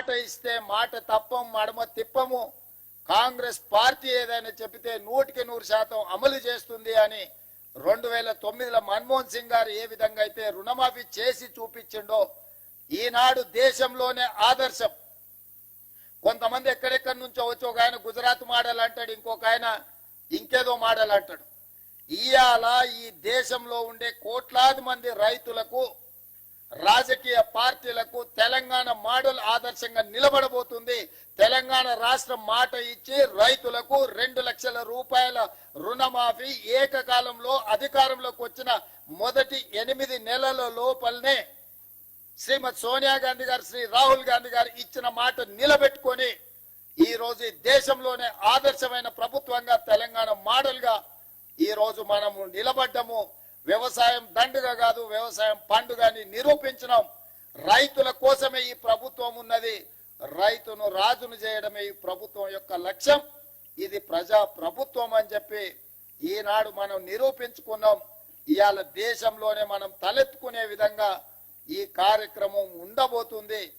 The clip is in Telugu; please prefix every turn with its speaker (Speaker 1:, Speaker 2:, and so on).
Speaker 1: మాట ఇస్తే మాట తప్పం మడమ తిప్పము. కాంగ్రెస్ పార్టీ ఏదైనా చెబితే నూటికి నూరు శాతం అమలు చేస్తుంది అని రెండు వేల తొమ్మిదిలో మన్మోహన్ సింగ్ గారు ఏ విధంగా అయితే రుణమాఫీ చేసి చూపించిండో ఈనాడు దేశంలోనే ఆదర్శం. కొంతమంది ఎక్కడెక్కడి నుంచో వచ్చి ఒక ఆయన గుజరాత్ మాడల్ అంటాడు ఇంకొక ఆయన ఇంకేదో మాడల్ అంటాడు. ఇవాళ ఈ దేశంలో ఉండే కోట్లాది మంది రైతులకు రాజకీయ పార్టీల తెలంగాణ మోడల్ ఆదర్శంగా నిలబడబోతుంది. తెలంగాణ రాష్ట్రం మాట ఇచ్చి రైతులకు రెండు లక్షల రూపాయల రుణమాఫీ ఏకకాలంలో అధికారంలోకి వచ్చిన మొదటి ఎనిమిది నెలల లోపలనే శ్రీమతి సోనియా గాంధీ గారు శ్రీ రాహుల్ గాంధీ గారు ఇచ్చిన మాట నిలబెట్టుకొని ఈ రోజు దేశంలోనే ఆదర్శమైన ప్రభుత్వంగా తెలంగాణ మోడల్గా ఈ రోజు మనము నిలబడ్డము. వ్యవసాయం దండుగ కాదు వ్యవసాయం పండుగ అని నిరూపించినాం. రైతుల కోసమే ఈ ప్రభుత్వం ఉన్నది. రైతును రాజును చేయడమే ఈ ప్రభుత్వం యొక్క లక్ష్యం. ఇది ప్రజా ప్రభుత్వం అని చెప్పి ఈనాడు మనం నిరూపించుకున్నాం. ఇవాళ దేశంలోనే మనం తలెత్తుకునే విధంగా ఈ కార్యక్రమం ఉండబోతుంది.